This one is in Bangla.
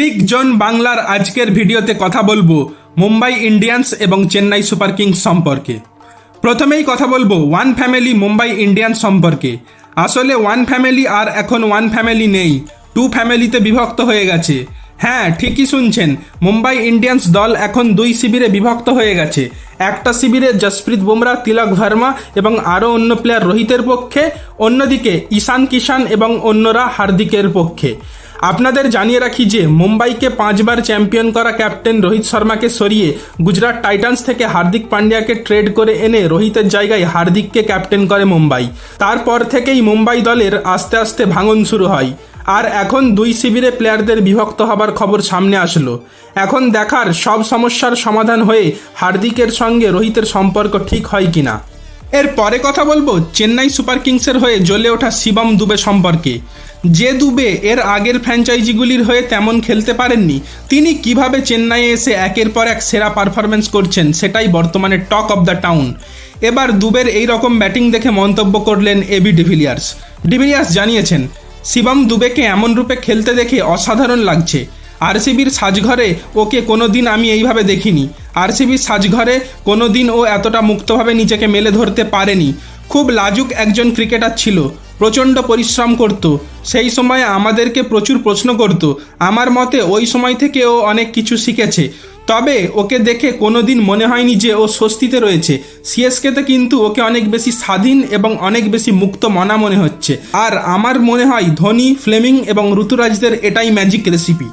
ট্রিক জোন বাংলার আজকের ভিডিওতে কথা বলব মুম্বাই ইন্ডিয়ান্স এবং চেন্নাই সুপার কিংস সম্পর্কে। প্রথমেই কথা বলব ওয়ান ফ্যামিলি মুম্বাই ইন্ডিয়ান্স সম্পর্কে। আসলে ওয়ান ফ্যামিলি আর এখন ওয়ান ফ্যামিলি নেই। টু ফ্যামিলিতে বিভক্ত হয়ে গেছে। হ্যাঁ ঠিকই শুনছেন। মুম্বাই ইন্ডিয়ান্স দল এখন দুই শিবিরে বিভক্ত হয়ে গেছে। একটা শিবিরে জসপ্রীত বুমরা, তিলক ভার্মা এবং আরও অন্য প্লেয়ার রোহিতের পক্ষে, অন্যদিকে ঈশান কিষান এবং অন্যরা হার্দিকের পক্ষে। আপনাদের জানিয়ে রাখি যে মুম্বাইকে পাঁচবার চ্যাম্পিয়ন করা ক্যাপ্টেন রোহিত শর্মাকে সরিয়ে গুজরাট টাইটান্স থেকে হার্দিক পান্ডিয়াকে ট্রেড করে এনে রোহিতের জায়গায় হার্দিককে ক্যাপ্টেন করে মুম্বাই। তারপর থেকেই মুম্বাই দলের আস্তে আস্তে ভাঙন শুরু হয়। আর এখন দুই শিবিরে প্লেয়ারদের বিভক্ত হবার খবর সামনে আসলো। এখন দেখার সব সমস্যার সমাধান হয়ে হার্দিকের সঙ্গে রোহিতের সম্পর্ক ঠিক হয় কিনা। এর পরে কথা বলব চেন্নাই সুপার কিংসের হয়ে জ্বলে ওঠা শিবম দুবে সম্পর্কে। যে দুবে এর আগের ফ্র্যাঞ্চাইজিগুলির হয়ে তেমন খেলতে পারেননি, তিনি কীভাবে চেন্নাইয়ে এসে একের পর এক সেরা পারফরমেন্স করছেন সেটাই বর্তমানে টক অব দ্য টাউন। এবার দুবের এই রকম ব্যাটিং দেখে মন্তব্য করলেন এবি ডিভিলিয়ার্স। ডিভিলিয়ার্স জানিয়েছেন শিবম দুবেকে এমন রূপে খেলতে দেখে অসাধারণ লাগছে। আরসিবির সাজঘরে ওকে কোনো দিন আমি এইভাবে দেখিনি। আরসিবির সাজঘরে কোনো দিন ও এতটা মুক্তভাবে নিজেকে মেলে ধরতে পারেনি। খুব লাজুক একজন ক্রিকেটার ছিল, প্রচণ্ড পরিশ্রম করত। সেই সময় আমাদেরকে প্রচুর প্রশ্ন করত। আমার মতে ওই সময় থেকে ও অনেক কিছু শিখেছে। তবে ওকে দেখে কোনো দিন মনে হয়নি যে ও স্বস্তিতে রয়েছে। সিএসকেতে কিন্তু ওকে অনেক বেশি স্বাধীন এবং অনেক বেশি মুক্ত মনা মনে হচ্ছে। আর আমার মনে হয় ধোনি, ফ্লেমিং এবং ঋতুরাজদের এটাই ম্যাজিক রেসিপি।